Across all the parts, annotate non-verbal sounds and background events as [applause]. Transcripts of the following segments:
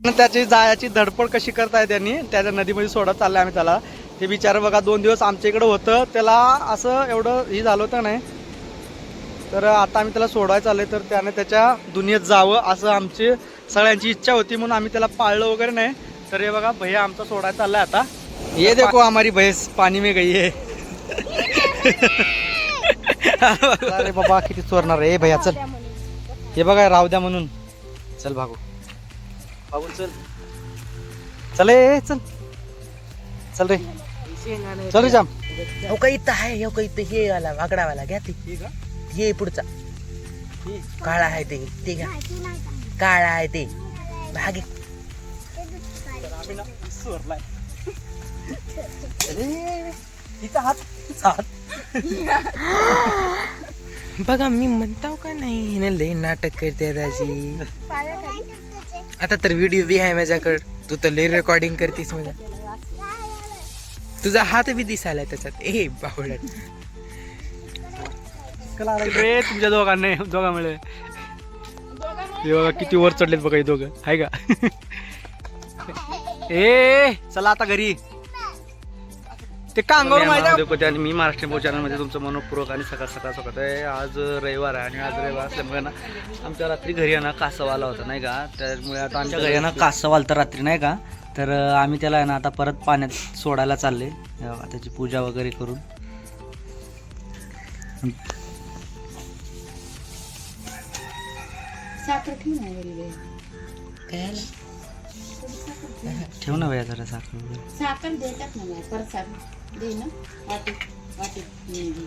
त्याची जायची धडपड कशी करताय त्यांनी? त्याच्या नदीमध्ये सोडत चाललंय आम्ही त्याला. ते बिचारं बघा दोन दिवस आमच्या इकडं होतं. त्याला असं एवढं हे झालं होतं नाही? तर आता आम्ही त्याला सोडवायला चाललंय. तर त्याने त्याच्या दुनियेत जावं असं आमची सगळ्यांची इच्छा होती म्हणून आम्ही त्याला पाळलं वगैरे नाही. तर हे बघा भैया आमचा सोडायला चाललाय आता. ये देखो हमारी भैंस पाणी में गई है. [laughs] अरे बाबा किती चोरणार आहे भैया चल. हे बघा राहू द्या म्हणून. चल भागू. भागून चल. चल ए चल. चल रे. चल रे जाम. हो का इथं आहे हो का इथं हे वाला वागडावाला घ्या ते. हे पुढचा. काळा आहे ते ते घ्या. काळा आहे ते. भागे. बघा मी म्हणताव का नाही हिने लई नाटक करते त्याची आता तर व्हिडिओ बी आहे माझ्याकडे. तू तर लई रेकॉर्डिंग करतीस माझ्या तुझा हात बी दिसायला त्याच्यात. ए बावळट. रे तुमच्या दोघांना दोघांमुळे. हे बघा किती वर चढलेत बघा हे दोघं. आहे का? [laughs] ए चला आता घरी. ते कांगावर माहिती आणि मी महाराष्ट्र चॅनलमध्ये तुमचं मनपूर्वक आणि सकाळ सकाळ स्वागत आहे. आज रविवार आहे आणि आज रविवार असल्यामुळे ना आमच्या रात्री घरी आहे ना कासव आला होता नाही का? त्यामुळे आता आमच्या घरी आहे ना कासव आलं तर रात्री नाही का? तर आम्ही त्याला आहे ना आता परत पाण्यात सोडायला चालले. त्याची पूजा वगैरे करून. ठेव ना भैया जरा साखर. साखर देतात ना मला परत साखर. दे ना. वाटी वाटी. हम्म.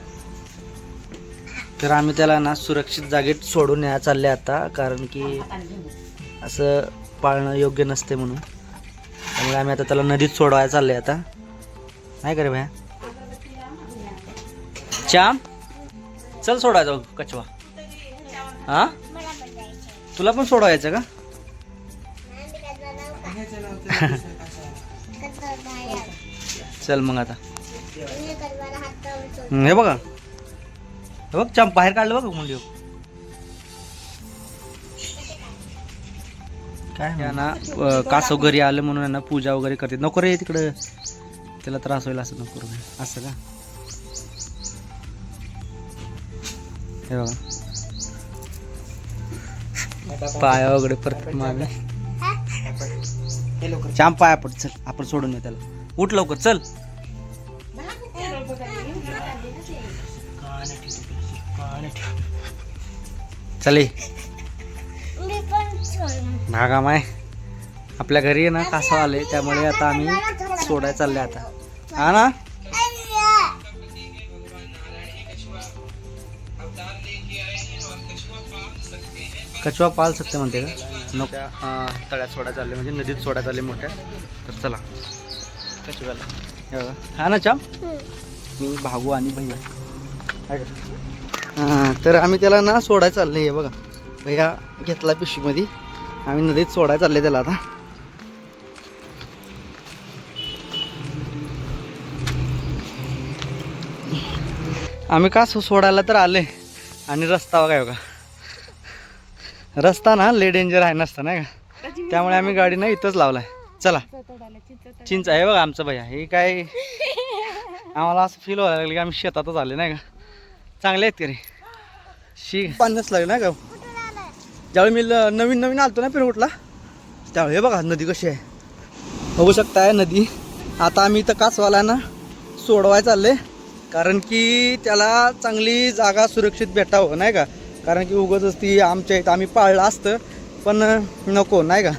तर आम्ही त्याला ना सुरक्षित जागेत सोडून न्यायला चालले आता कारण की. असं पाळणं योग्य नसते म्हणून. त्यामुळे आम्ही आता त्याला नदीत सोडवायला चालले आता. नाही का रे भैया श्याम चल सोडायचं कचवा हा? तुला पण सोडवायचं का? चल मग आता. हम्म, हे बघा. हे बघ चाम बाहेर काढलं बघ मुंडी. काय ना अं, कासव घरी आलं म्हणून आहे ना पूजा वगैरे करते. नको रे तिकडं. त्याला त्रास होईल असं नको रे असं का? हे बघा. पाया वगैरे परत मागे. श्याम पाया पड चल. आपण सोडून येऊ त्याला. उठ लवकर चल. चले भागा माय आपल्या घरी आहे ना कासव आले. त्यामुळे आता आम्ही सोडायला चालले आता. हा ना? कचवा पाल सकते म्हणते का? तळ्यात सोडायला चालले म्हणजे नदीत सोडायला चालले मोठ्या. तर चला. हे बघा. हा ना चाम? मी भागू आणि भैया आहे? हा, तर आम्ही त्याला ना सोडायला चालले हे बघा. भैया घेतला पिशवीमध्ये. आम्ही नदीत सोडायला चालले त्याला आता. आम्ही का सो- सोडायला तर आले. आणि रस्ता बघा हे बघा. रस्ता ना ले डेंजर आहे नसता नाही का? त्यामुळे आम्ही गाडी ना इथंच लावलाय. चला. चिंच आहे बघा आमचं भैया. हे काय? आम्हाला असं फील व्हायला लागलं की आम्ही शेतातच आले नाही का? चांगले आहेत तरी शी. पाण्याच लागले नाही का? ज्यावेळी मी ल- नवीन नवीन आलतो ना पिरकुटला त्यावेळी हे बघा नदी कशी आहे. बघू शकताय नदी. आता आम्ही इथं कासवाला ना सोडवाय चालले कारण की त्याला चांगली जागा सुरक्षित भेटावं नाही का? कारण की उगाच ती आमच्या इथं आम्ही पाळलं असतं पण नको नाही का?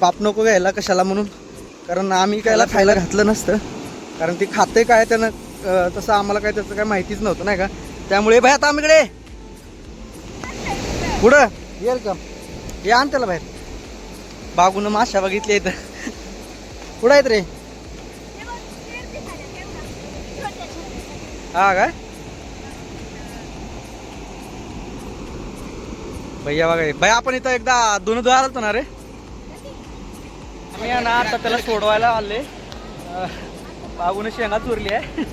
पाप नको घ्यायला कशाला म्हणून? कारण आम्ही कायला खायला घातलं नसतं. कारण ती खाते काय त्यानं तसं आम्हाला काय त्याचं काय माहितीच नव्हतं नाही का? त्यामुळे बाहेर आता आम्हीकडे पुढं येईल का हे आण त्याला बाहेर. बागून माशा बघितल्या इथं. कुठं आहेत रे? हा काय भैया बघा भाई आपण इथं एकदा दोन दोन आलो ना रे? मी ना आता त्याला सोडवायला आले बाबून शेंगा चोरली आहे.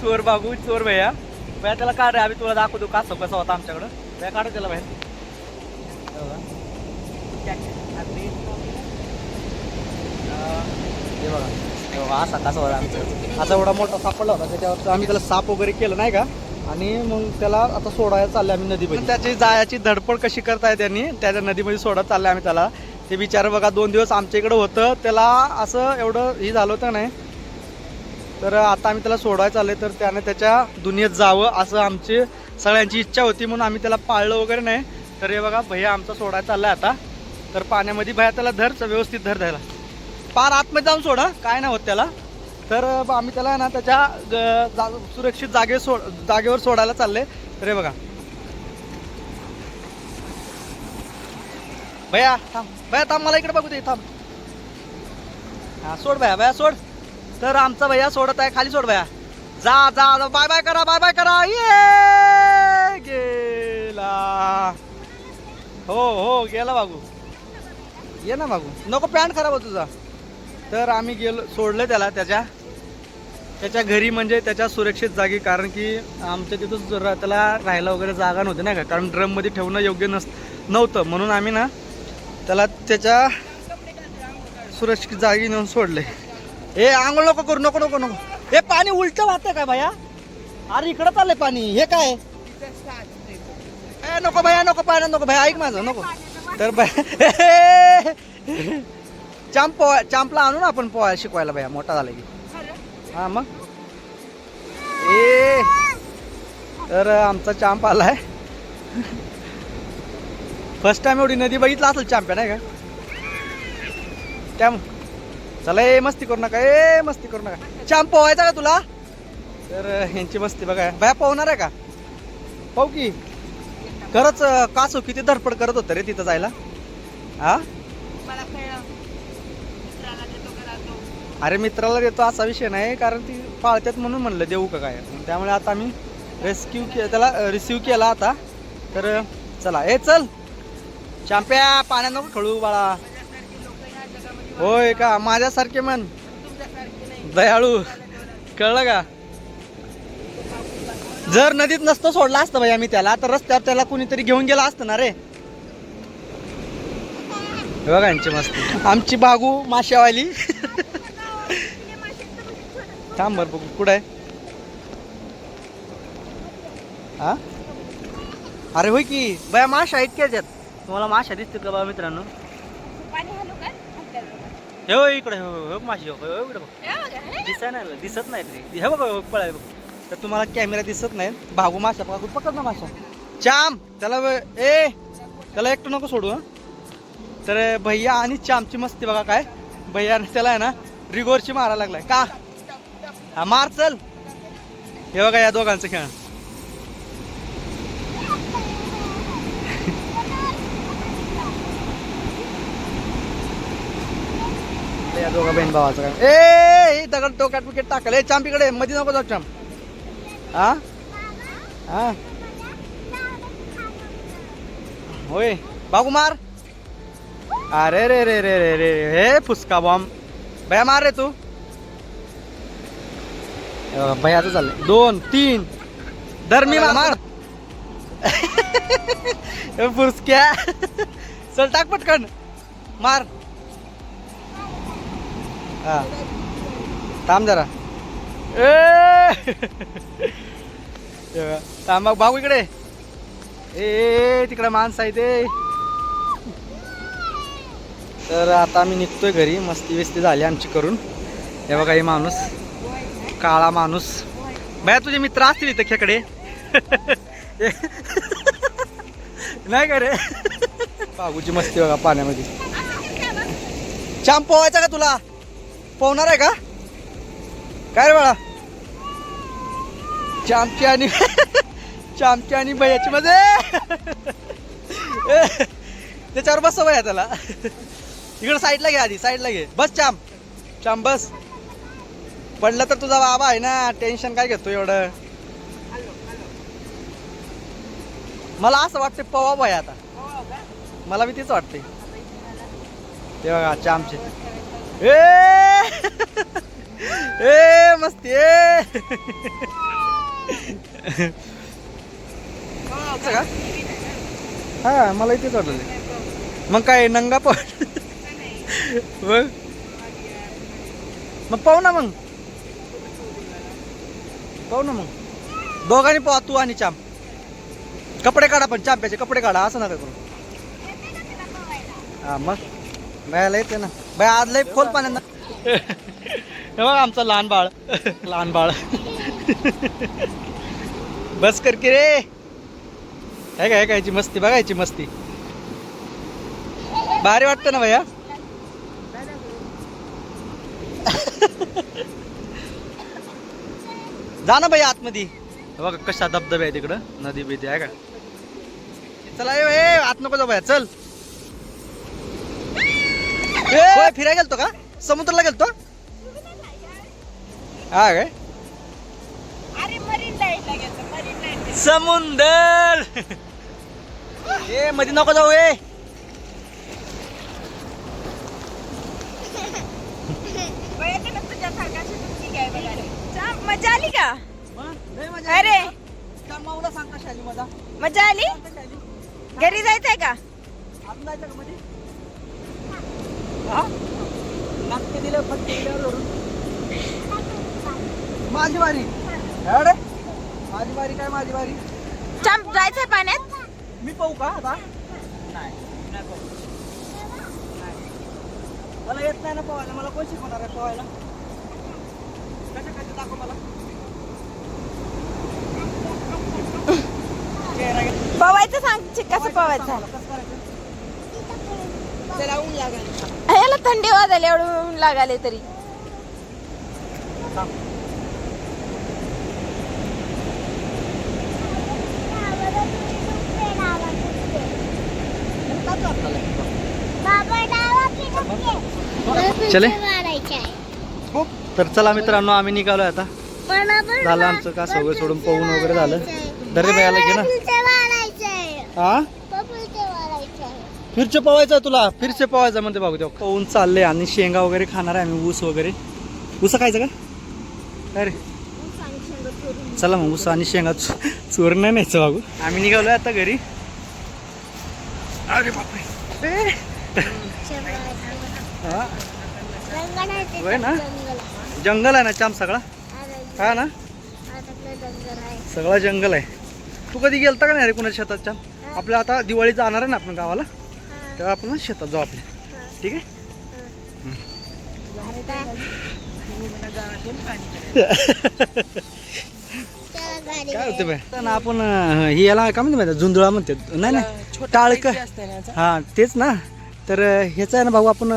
चोर बाबू चोर भैया. भैया त्याला काढ रे आम्ही तुला दाखवतो कासव कसा होता आमच्याकडं. भैया काढ त्याला बाहेर. बघा. असा कसा होता आमच्याकडं असा एवढा मोठा सापडला होता त्याच्यावर आम्ही त्याला साप वगैरे केलं नाही का? आणि मग त्याला आता सोडायला चालले आम्ही नदीमध्ये. त्याची जायाची धडपड कशी करताय त्यांनी? त्याच्या नदीमध्ये सोडत चालले आम्ही त्याला. ते विचार बघा दोन दिवस आमच्या इकडं होतं. त्याला असं एवढं हे झालं होतं नाही? तर आता आम्ही त्याला सोडायला चालले तर त्याने त्याच्या दुनियेत जावं असं आमची सगळ्यांची इच्छा होती म्हणून आम्ही त्याला पाळलं वगैरे नाही. तर हे बघा भैया आमचा सोडायला चाललाय आता. तर पाण्यामध्ये भैया त्याला धर व्यवस्थित धर द्यायला पार आतमध्ये जाऊन सोडा. काय नाही होत त्याला. तर आम्ही त्याला ना त्याच्या जा- सुरक्षित जागे सोड जागेवर सोडायला चालले. रे बघा. भैया थांब. भया थांब मला इकडे बघू दे थांब. हा सोड भया भया सोड. तर आमचा भैया सोडत आहे. खाली सोड भया. जा जा जा. बाय बाय करा बाय बाय करा. ये! गेला. हो हो गेला बागू ये ना बागू नको पॅन्ट खराब हो तुझा. तर आम्ही गेलो सोडलं त्याला त्याच्या त्याच्या घरी म्हणजे त्याच्या सुरक्षित जागी. कारण की आमच्या तिथंच त्याला राहायला वगैरे जागा नव्हती नाही का? कारण ड्रममध्ये ठेवणं योग्य नस नव्हतं. म्हणून आम्ही ना त्याला त्याच्या सुरक्षित जागी नेऊन सोडले. हे आंघोळ नको करू नको नको नको. हे पाणी उलट वाहतंय काय भैया? अरे इकडं चाललंय पाणी. हे काय? नको भया नको पाण्या नको. भया ऐक माझं नको. तर भैया [laughs] चांप पोहा चांपला आणू ना आपण पोहा शिकवायला भैया मोठा झाला की. हा मग? ए तर आमचा चांप आलाय. फर्स्ट टाइम एवढी नदी बघितला असेल चांप्या नाही का? त्या चला ए मस्ती करू नका ए मस्ती करू नका. चांप पोहायचा का तुला? तर ह्यांची मस्ती बघा. भया पोहणार आहे का? पाहू की. खरंच अं, किती धडपड करत होतं रे तिथं जायला? हा? अरे मित्राला देतो असा विषय नाही कारण ती पाळतात म्हणून म्हणलं देऊ का काय? त्यामुळे आता आम्ही रेस्क्यू के त्याला रिसिव्ह केला आता. तर चला ए चल! चांप्या पाण्यात नको खळू बाळा. होय का? माझ्यासारखे म्हण. दयाळू. कळलं का? जर नदीत नसतं सोडला असतं भाई आम्ही त्याला तर रस्त्यावर त्याला कुणीतरी घेऊन गेला असतं ना रे. बघा यांची मस्त. आमची बागू माशावाली. [laughs] थांब बरं बघू कुठं आहे? हा? अरे होय की बया माशा आहेत की याच्यात? तुम्हाला माशा दिसतील का बा मित्रांनो? हे हो इकडे हो हो माशी हो हो, इकडे बघ. दिसाय नाही दिसत नाही हे बघ पळाय बघ. तर तुम्हाला कॅमेरा दिसत नाही. भागू माशा पागू पकड ना माशा चाम त्याला व- ए त्याला एकटं नको सोडू हं. तर भैया आणि चामची मस्ती बघा काय. भैया त्याला आहे ना रिगोरची मारा लागलाय. का? हा मार चल. हे बघा या दोघांचं खेळ. या दोघा बहीण भावाचं काय? ए हे दगड टोक्यात विकेट टाकलं. ए चांपीकडे मध्ये नको जाऊ चांप. हा? हा? होय. बागू मार. अरे रे रे रे रे रे हे फुसका बॉम्ब भया मार रे तू. भयाचं चाललंय दोन तीन. धर मी मार फुसक्या [laughs] चल टाक पटकन. मार. हा. थांब जरा. ए. [laughs] थांब मग भाऊ इकडे. ए, तिकडे माणसं आहे ते तर आता आम्ही निघतोय घरी. मस्ती बिस्ती झाली आमची करून. हे बघा हे माणूस. काळा माणूस. भया तुझे मित्र असतील इथं खेकडे. नाही का रे? बाबूची मस्ती बघा पाण्यामध्ये. चांप पोवायचा का तुला? पोहणार आहे का? काय रे बाळा? चामची आणि चामची आणि भैयाची मध्ये त्याच्यावर बस भैया त्याला. इकडं साईडला घे आधी साईडला घे. बस चाम. चाम बस. पडलं तर तुझा बाबा आहे ना टेन्शन काय घेतो एवढं? मला असं वाटते पवा भया आता. मला बी तीच वाटते ते बघा आमचे. ए! [laughs] ए मस्ती ए! का हा मला इथेच वाटलं मग काय नंगा पण [laughs] मग? मग पाहू ना मग. पाहू ना मग. दोघांनी पाहा तू आणि चाम. कपडे काढा पण चांप्याचे कपडे काढा असं नका करू. हा मग. बायाला येते ना. बाय आज लय खोल पाण्यांना हे बघ आमचं लहान बाळ. लहान बाळ. बस कर की रे. हे काय कायची मस्ती बघायची मस्ती. भारी वाटतं ना भैया? जा ना भैया आतमध्ये. बघा कशा धबधबे आहे तिकडं नदी बिदी आहे का? चला ए आत नको जाऊ भैया चल. फिरायला गेलतो का? समुद्राला गेलतो? हा काय? समुंदर! ए मध्ये नको जाऊ ए. [laughs] मजा आली का? अरे. मजा. आली? घरी जायचंय का? माझी वारी अरे. माझी वारी काय माझी वारी चांप जायचंय पाण्यात? मी पाहू का आता? नाही नाही पाहू. नाही. मला येत नाही ना पोहायला. मला कोण शिकवणार आहे पोहायला कसं कसं दाखव मला चेहरा घे. पवायचं सांग कसं पवायचं मला कसं करायचं? याला थंडी वाजायला एवढं ऊन लागाले तरी. चले तर चला मित्रांनो आम्ही निघालोय आता. झालं आमचं का? सगळं सोडून पाहून वगैरे झालं. दर्रे भयाला घे ना? हा फिरचे पवायचं तुला. फिरचे पवायचं म्हणते बाबू तेव्हा पाहून चालले आणि शेंगा वगैरे खाणार आहे आम्ही ऊस वगैरे. ऊस खायचं का? अरे चला मग ऊस आणि शेंगा चो- चोरून नाही न्यायचं बाबू आम्ही निघालोय आता घरी. अरे बापरे. हा, होय ना? जंगल आहे ना चाम सगळा? हा ना? सगळा जंगल आहे. तू कधी गेलता का नाही रे कुणाच्या शेतात चाम? आपल्या आता दिवाळी जाणार आहे ना आपण गावाला? तेव्हा आपण शेतात जाऊ आपल्या. ठीक आहे? काय होतं बे ना आपण हे याला काय म्हणते माहिती झुंजुळा म्हणते नाही नाही. टाळक. हा तेच ना. तर ह्याचं आहे ना भाऊ आपण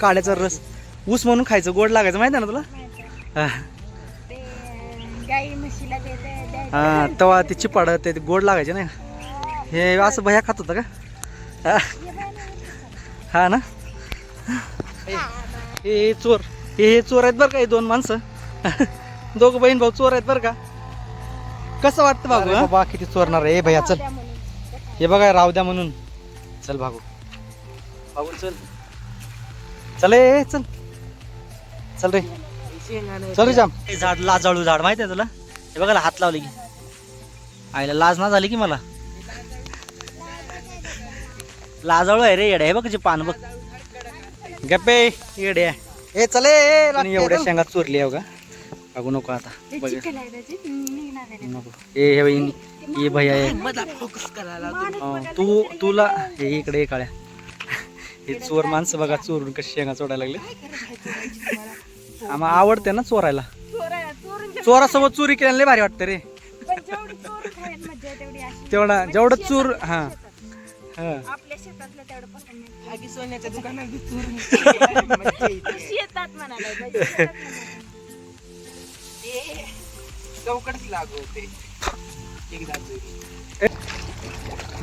काड्याचा रस. ऊस म्हणून खायचं गोड लागायचं माहिती आहे ना तुला? हा. हा तेव्हा ते चिपाड ते ते गोड लागायचे ना हे असं भया खात होता का? हा. ना? हे हे चोर हे हे चोर आहेत बरं का हे दोन माणसं. दोघं बहीण भाऊ चोर आहेत बरं का? कसं वाटतं बाबू बाबा किती चोरणार आहे. भैया चल. हे बघा राहू द्या म्हणून. चल भागू. भागू चल. चल ए चल. चल रे. चल रे जाम. हे झाड लाजाळू झाड माहिती आहे तुला? हे बघा हात लावले की. आईला लाज ना झाली की मला? लाजाळू आहे रे येड्या. हे बघ कशी पान बघ. गप्पे येड्या. ए चले आणि एवढ्या शेंगा चोरली आहे बघा. बघू नको आता. बघ. नको. ए हे बहिणी ये भैया तू तुला हे इकडे ये काळ्या. हे चोर माणसं बघा चोरून कशी शेंगा चोरायला लागले. आम्हाला आवडते ना चोरायला? चोरासोबत चोरी केल्याला लय भारी वाटतं रे. तेवढा [laughs] जेवढं चूर हा. हा. आपल्या शेतातलं तेवढं पसंत नाही. सोन्याच्या दुकानात [laughs] शेतात म्हणाला पाहिजे, [laughs] शेतात म्हणाला. चौकडच लागू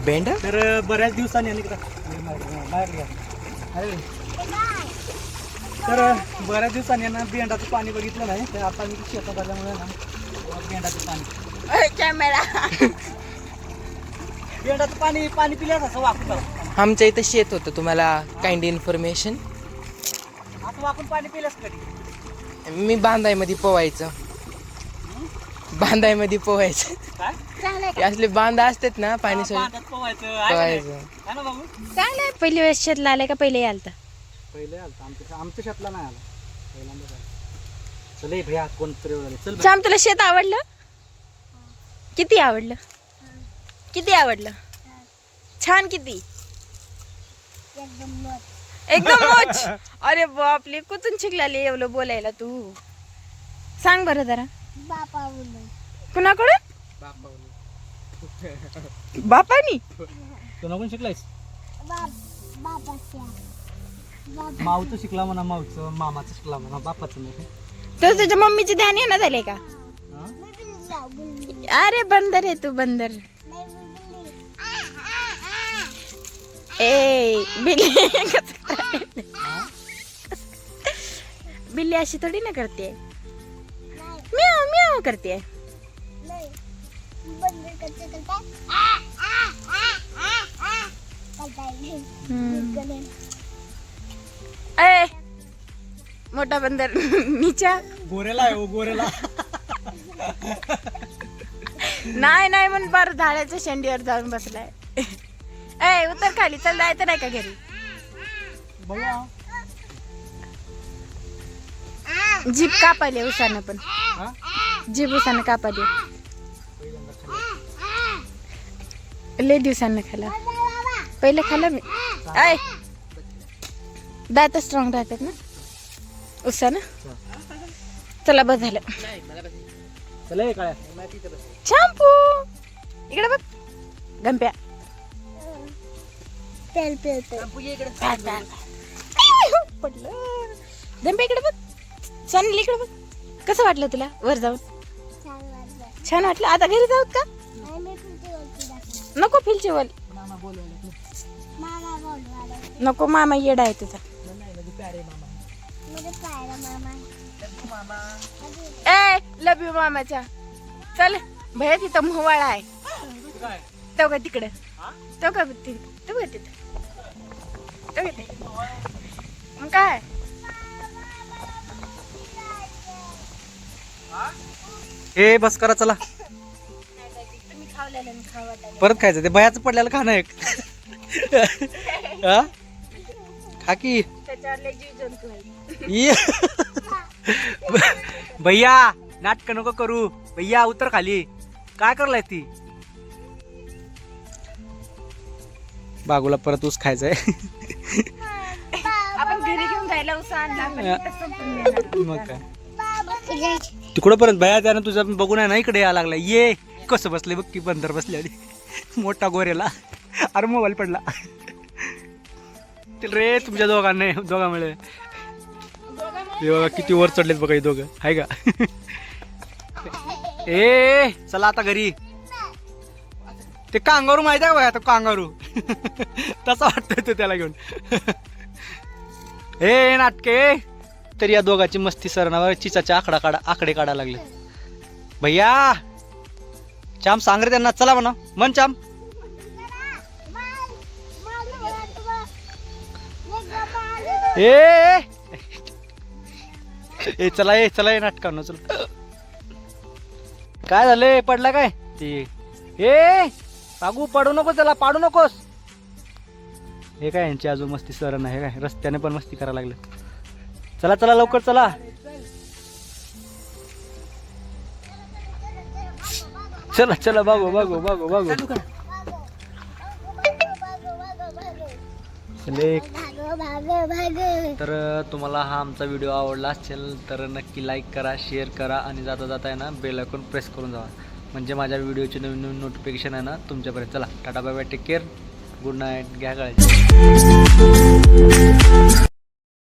बेंड तर बऱ्याच दिवसांनी आणि बाहेर घ्या. तर बऱ्याच दिवसांनी ना बेंडाचं पाणी बघितलं नाही तर आता मी शेतात आल्यामुळे ना बेंडाचं पाणी. कॅमेरा. बेंडाचं पाणी पाणी पिल्यास असं वाकून आमच्या इथं शेत होतं. तुम्हाला काइंड इन्फॉर्मेशन? असं वाकून पाणी पिल्यास कधी? मी बांधायमध्ये पोवायचं. बांधायमध्ये पोवायचं. काय? हे असले बांधा असतात ना पाणी सोड पाण्यात पोवायचं. पहिली वेळेस शेतला आले का? पहिले आलता? पहिले आलता. आमच्या आमच्या शेतला नाही आला. पहिल्यांदा चल ए भैया कोणतरी वळाले. चल श्याम तुला शेत आवडलं? किती आवडलं? किती आवडलं? छान किती? एकदम मोच. अरे बापले कुठून शिकलाले एवढं बोलायला तू? सांग बरं जरा. कुणाकडून? बापानी? तू नको शिकलायस माऊचं शिकला म्हणा माऊचं मामाचं शिकला म्हणा बापाचं नाही. तर तुझ्या मम्मीचे ध्यान येणं झाले का? अरे बंदर आहे तू बंदर. ए बिल्ली. कसं? बिल्ली अशी थोडी ना करते. म्याव म्याव करते. ए मोठा बंदर [laughs] नीचा. गोरेला आहे ओ गोरेला. नाही नाही म्हणून बार झाडाच्या शेंडीवर जाऊन बसलाय. ए उतर खाली चल जायचं नाही का घरी? बघा. जीप कापाले उसानं पण. हा? जीप उसानं कापाले लय दिवसांना खाला पहिलं खाला मी. आय दात स्ट्रॉंग राहतात ना? उसानं चला बस झालं. चला ए काळ्या. शॅम्पू! इकडे बघ. गंप्या. पडलं. गंप्या इकडे बघ. सोनली इकडे बघ. कसं वाटलं तुला? वर जाऊन. छान वाटलं. आता घरी जाऊत का? नको फिलची वल नको मामा येडा आहे तुझा. ए लव यू मामाचा चल भैया तिथं मोहवाळा आहे. तो का तिकडं? तो का ति- तो का तिथं? तो का ते मग काय? ए बस करा चला. तुम्ही खावलेलं परत खायचं ते बयाचं पडलेलं खाणं एक. हा? खा की. जीव जंतू आहे. भैया नाटक नको करू. भैया उतर खाली. काय करलाय ती? बागूला परत ऊस खायचंय. आपण घरी घेऊन जायला उसा आणला आपण इथं संपून देणार. मग काय? तिकडं पर्यंत भया त्यानं तुझं बघून आहे ना इकडे यायला लागला ये कसं बसले बघ की बंदर बसले मोठा गोरेला. अरे मोबाईल पडला. रे तुमच्या दोघांना दोघांमुळे. हे बघा किती वर चढलेत बघा हे दोघं. हाय का? ए चला आता घरी. ते कांगारू माहिती आहे का बघा तो कांगारू. तसा वाटतोय तो त्याला घेऊन. ए नाटके. तर या दोघाची मस्ती सरणावर चिचाचे आकडा काढा आकडे काढायला लागले. भैया चाम सांग रे त्यांना चला म्हणा. मन चाम. ए ए. चला ए चला ए नाटकानं चल. काय झालंय पडला काय? ते. ए पागू पडू नको त्याला पाडू नकोस. हे काय यांची अजून मस्ती सर नाही काय? रस्त्याने पण मस्ती करायला लागले. चला चला लवकर चला. चला चला बागो बागो बागो बागो. चले तर तुम्हाला हा आमचा व्हिडिओ आवडला असेल तर नक्की लाईक करा शेअर करा आणि जाता जाता आहे ना बेल आयकॉन प्रेस करून जावा. म्हणजे माझ्या व्हिडिओचे नवीन नवीन नोटिफिकेशन आहे ना तुमच्यापर्यंत. चला tata bye bye take care good night घ्या काळजी.